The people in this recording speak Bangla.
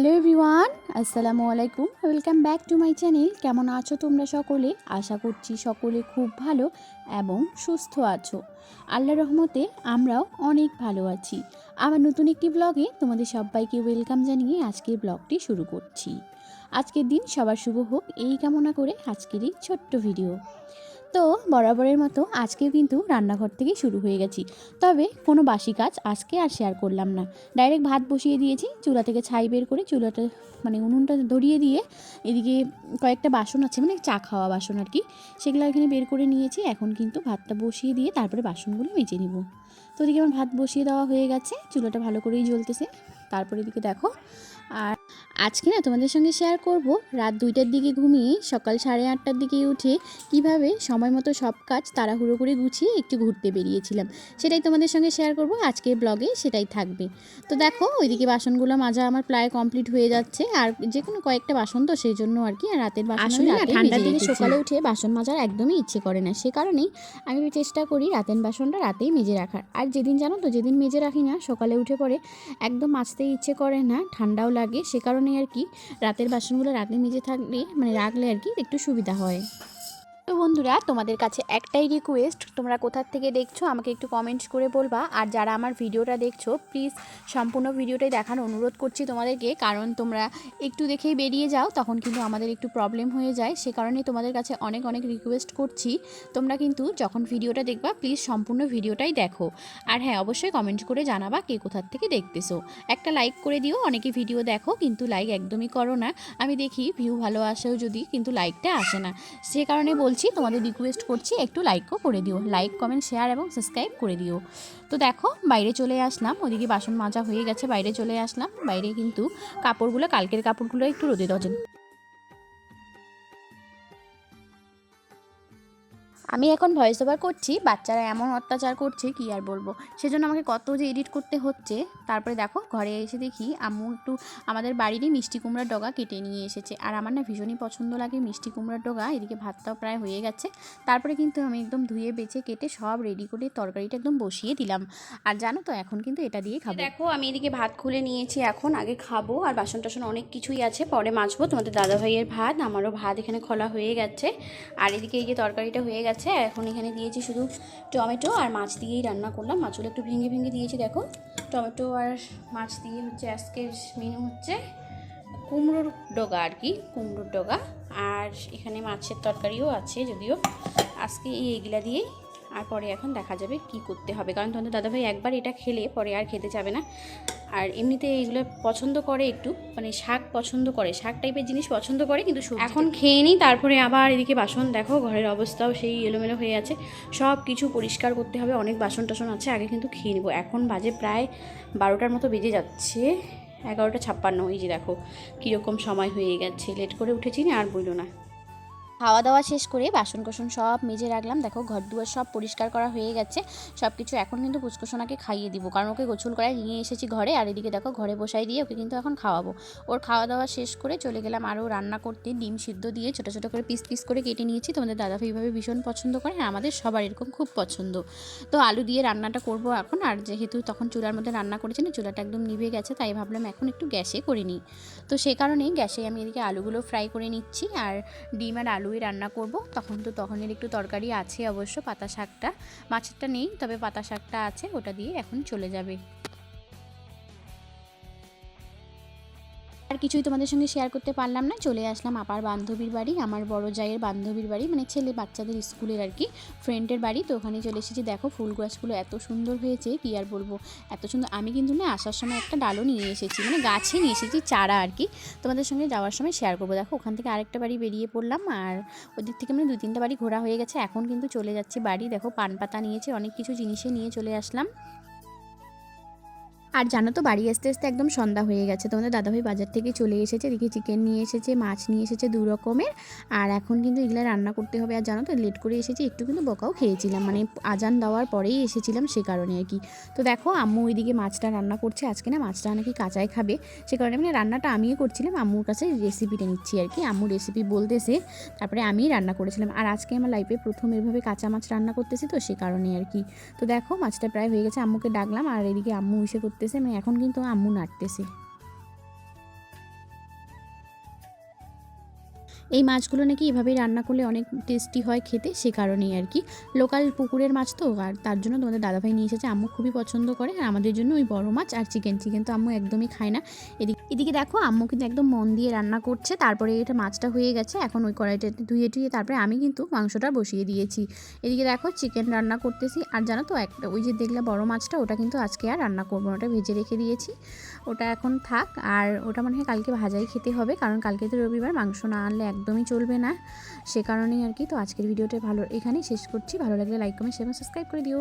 হ্যালো এভরিওয়ান, আসসালামু আলাইকুম। Welcome back to my channel কেমন আছো তোমরা সকলে? আশা করছি সকলে খুব ভালো এবং সুস্থ আছো। আল্লাহ রহমতে আমরাও অনেক ভালো আছি। আমার নতুন একটি ব্লগে তোমাদের সবাইকে ওয়েলকাম জানিয়ে আজকের ব্লগটি শুরু করছি। আজকের দিন সবার শুভ হোক। এই কামনা করে আজকের এই ছোট্ট ভিডিও তো বরাবরের মতো আজকেও কিন্তু রান্নাঘর থেকে শুরু হয়ে গেছি। তবে কোনো বাসি কাজ আজকে আর শেয়ার করলাম না। ডাইরেক্ট ভাত বসিয়ে দিয়েছি, চুলা থেকে ছাই বের করে চুলাটা মানে উনুনটা ধরিয়ে দিয়ে এদিকে কয়েকটা বাসন আছে মানে চা খাওয়া বাসন আর কি, সেগুলো এখানে বের করে নিয়েছি। এখন কিন্তু ভাতটা বসিয়ে দিয়ে তারপরে বাসনগুলো মেজে নিব। তো ওদিকে আমার ভাত বসিয়ে দেওয়া হয়ে গেছে, চুলাটা ভালো করেই জ্বলতেছে। তারপরে এদিকে দেখো, আর আজকে না তোমাদের সঙ্গে শেয়ার করব রাত দুইটার দিকে ঘুমিয়ে সকাল সাড়ে আটটার দিকে উঠে কীভাবে সময় মতো সব কাজ তাড়াহুড়ো করে গুছিয়ে একটু ঘুরতে বেরিয়েছিলাম। সেটাই তোমাদের সঙ্গে শেয়ার করব আজকের ব্লগে সেটাই থাকবে। তো দেখো ওইদিকে বাসনগুলো মাজা আমার প্রায় কমপ্লিট হয়ে যাচ্ছে আর যে কোনো কয়েকটা বাসন তো সেই জন্য আর কি আর রাতের বাসন ঠান্ডার দিকে সকালে উঠে বাসন মাজার একদমই ইচ্ছে করে না সে কারণেই আমি চেষ্টা করি রাতের বাসনটা রাতেই মেজে রাখার। আর যেদিন জানো তো যেদিন মেজে রাখি না সকালে উঠে পরে একদম মাজতে ইচ্ছে করে না ঠান্ডাও লাগে সে কারণেই আর কি রাতের বাসনগুলো রাতে মেজে থাকলে মানে রাখলে আর কি একটু সুবিধা হয়। তো বন্ধুরা, তোমাদের কাছে একটাই রিকোয়েস্ট তোমরা কোথার থেকে দেখছ আমাকে একটু কমেন্টস করে বলবা। আর যারা আমার ভিডিওটা দেখছ প্লিজ সম্পূর্ণ ভিডিওটাই দেখার অনুরোধ করছি তোমাদেরকে। কারণ তোমরা একটু দেখেই বেরিয়ে যাও, তখন কিন্তু আমাদের একটু প্রবলেম হয়ে যায়। সে কারণে তোমাদের কাছে অনেক অনেক রিকোয়েস্ট করছি। তোমরা কিন্তু যখন ভিডিওটা দেখবা প্লিজ সম্পূর্ণ ভিডিওটাই দেখো। আর হ্যাঁ অবশ্যই কমেন্ট করে জানাবা কে কোথার থেকে দেখতেছো। একটা লাইক করে দিও, অনেকে ভিডিও দেখো, কিন্তু লাইক একদমই করো না। আমি দেখি ভিউ ভালো আসেও যদি, কিন্তু লাইকটা আসে না। সে কারণে বলছি তোমাদের রিকোয়েস্ট করছি একটু লাইকও করে দিও। লাইক কমেন্ট শেয়ার এবং সাবস্ক্রাইব করে দিও। তো দেখো, বাইরে চলে আসলাম, ওদিকে বাসন মাজা হয়ে গেছে, বাইরে চলে আসলাম। বাইরে কিন্তু কাপড়গুলো, কালকের কাপড়গুলো একটু রোদে দজেন আমি এখন ভয়েস ওভার করছি, বাচ্চারা এমন অত্যাচার করছে, কি আর বলব? সেজন্য আমাকে কত যে এডিট করতে হচ্ছে। তারপরে দেখো, ঘরে এসে দেখি আম্মু একটু আমাদের বাড়িরই মিষ্টি কুমড়ার ডগা কেটে নিয়ে এসেছে। আর আমার না ভীষণই পছন্দ লাগে মিষ্টি কুমড়ার ডগা, এদিকে ভাতটাও প্রায় হয়ে গেছে। তারপরে কিন্তু আমি একদম ধুয়ে বেছে কেটে সব রেডি করে তরকারিটা একদম বসিয়ে দিলাম। আর জানো তো, এখন কিন্তু এটা দিয়ে খাব। দেখো, আমি এদিকে ভাত খুলে নিয়েছি এখন, আগে খাব। আর বাসন টাসন অনেক কিছুই আছে, পরে মাছবো তোমাদের দাদা ভাইয়ের ভাত, আমারও ভাত এখানে খোলা হয়ে গেছে। আর এদিকে এই যে তরকারিটা হয়ে গেছে এখন এখানে দিয়েছি শুধু টমেটো আর মাছ দিয়েই রান্না করলাম। মাছগুলো একটু ভেঙে ভেঙে দিয়েছি, দেখো। টমেটো আর মাছ দিয়ে হচ্ছে আজকের মেনু হচ্ছে কুমড়োর ডগা আর কি, কুমড়োর ডগা। আর এখানে মাছের তরকারিও আছে যদিও। আজকে এই এগুলা দিয়েই আর পরে এখন দেখা যাবে কি করতে হবে। কারণ তোমাদের দাদাভাই একবার এটা খেলে পরে আর খেতে যাবে না। আর এমনিতে এইগুলো পছন্দ করে একটু মানে শাক পছন্দ করে শাক টাইপের জিনিস পছন্দ করে কিন্তু এখন খেয়ে নিই তারপরে আবার এদিকে বাসন দেখো ঘরের অবস্থাও সেই এলোমেলো হয়ে আছে। সব কিছু পরিষ্কার করতে হবে অনেক বাসন টাসন আছে আগে কিন্তু খেয়ে নিবো। এখন বাজে প্রায় বারোটার মতো বেজে যাচ্ছে এগারোটা ছাপ্পান্ন। এই যে দেখো কীরকম সময় হয়ে গেছে। লেট করে উঠেছি না আর বইলো না। খাওয়া দাওয়া শেষ করে বাসন কোসন সব মেজে রাখলাম। দেখো ঘর দুয়ার সব পরিষ্কার করা হয়ে গেছে। সব কিছু এখন কিন্তু পুচকোসোনাকে খাইয়ে দিব। কারণ ওকে গোছল করায় নিয়ে এসেছি ঘরে। আর এদিকে দেখো, ঘরে বসাই দিয়ে ওকে কিন্তু এখন খাওয়াবো। ওর খাওয়া দাওয়া শেষ করে চলে গেলাম আরও রান্না করতে। ডিম সিদ্ধ দিয়ে ছোটো ছোটো করে পিস পিস করে কেটে নিয়েছি। তোমাদের দাদা এইভাবে ভীষণ পছন্দ করে আর আমাদের সবার এরকম খুব পছন্দ। তো আলু দিয়ে রান্নাটা করব এখন। আর যেহেতু তখন চুলার মধ্যে রান্না করেছি না, চুলাটা একদম নিভে গেছে, তাই ভাবলাম এখন একটু গ্যাসে করে নিই। তো সে কারণেই গ্যাসে আমি এদিকে আলুগুলো ফ্রাই করে নিচ্ছি। আর ডিম আর আলুই রান্না করব, তখন তো তখনের একটু তরকারি আছে অবশ্য, পাতা শাকটা। মাছেরটা নেই, তবে পাতা শাকটা আছে, ওটা দিয়ে এখন চলে যাবে। কিছুই তোমাদের সঙ্গে শেয়ার করতে পারলাম না। চলে আসলাম আপার বান্ধবীর বাড়ি, আমার বড় জায়ের বান্ধবীর বাড়ি মানে ছেলে বাচ্চাদের স্কুলের আর কি ফ্রেন্ডের বাড়ি। তো ওখানে চলে এসেছি। দেখো ফুল গাছগুলো এত সুন্দর হয়েছে, কি আর বলব? এত সুন্দর। আমি কিন্তু না আসার সময় একটা ডালও নিয়ে এসেছি মানে গাছে নিয়ে এসেছি চারা আর কি। তোমাদের সঙ্গে যাওয়ার সময় শেয়ার করব। দেখো ওখান থেকে আরেকটা বাড়ি বেরিয়ে পড়লাম আর ওদিক থেকে মানে দু তিনটা বাড়ি ঘোরা হয়ে গেছে। এখন কিন্তু চলে যাচ্ছি বাড়ি। দেখো পান পাতা নিয়েছে, অনেক কিছু জিনিসে নিয়ে চলে আসলাম। আর জানো তো, বাড়ি আসতে আসতে একদম সন্ধ্যা হয়ে গেছে। তোমাদের দাদাভাই বাজার থেকে চলে এসেছে, দেখি চিকেন নিয়ে এসেছে, মাছ নিয়ে এসেছে দু রকমের। আর এখন কিন্তু এগুলো রান্না করতে হবে। আর জানো তো লেট করে এসেছি, একটু কিন্তু বকাও খেয়েছিলাম। মানে আজান দেওয়ার পরেই এসেছিলাম সে কারণে আর কি। তো দেখো, আম্মু ওইদিকে মাছটা রান্না করছে। আজকে না মাছটা নাকি কাঁচাই খাবে। সে কারণে মানে রান্নাটা আমিও করছিলাম, আম্মুর কাছে রেসিপিটা নিচ্ছি আর কি। আম্মু রেসিপি বলতেছে, তারপরে আমিই রান্না করেছিলাম। আর আজকে আমার লাইফে প্রথম এভাবে কাঁচা মাছ রান্না করতেছি তো সে কারণে আর কি। তো দেখো, মাছটা প্রায় হয়ে গেছে, আম্মুকে ডাকলাম। আর এদিকে আম্মু ইসে করতেছে মানে এখন কিন্তু আম্মু নাড়তেছে এই মাছগুলো নাকি এভাবেই রান্না করলে অনেক টেস্টি হয় খেতে সে কারণেই আর কি। লোকাল পুকুরের মাছ তো আর তার জন্য তোমাদের দাদাভাই নিয়ে এসেছে আম্মু খুবই পছন্দ করে আর আমাদের জন্য ওই বড় মাছ আর চিকেন চিকেন তো আম্মু একদমই খায় না। এদিকে এদিকে দেখো আম্মু কিন্তু একদম মন দিয়ে রান্না করছে তারপরে এটা মাছটা হয়ে গেছে এখন ওই কড়াইটাতে ধুয়ে টুয়ে তারপরে আমি কিন্তু মাংসটা বসিয়ে দিয়েছি। এদিকে দেখো চিকেন রান্না করতেছি আর জানো তো একটা ওই যে দেখলে বড় মাছটা ওটা কিন্তু আজকে আর রান্না করব না, ওটা ভেজে রেখে দিয়েছি। ওটা এখন থাক আর ওটা মনে হয় কালকে ভাজাই খেতে হবে কারণ কালকে তো রবিবার মাংস না আনলে একদমই চলবে না। সে কারণেই আর কি। তো আজকের ভিডিওটা ভালো, এখানেই শেষ করছি। ভালো লাগলে লাইক কমেন্ট শেয়ার সাবস্ক্রাইব করে দিও।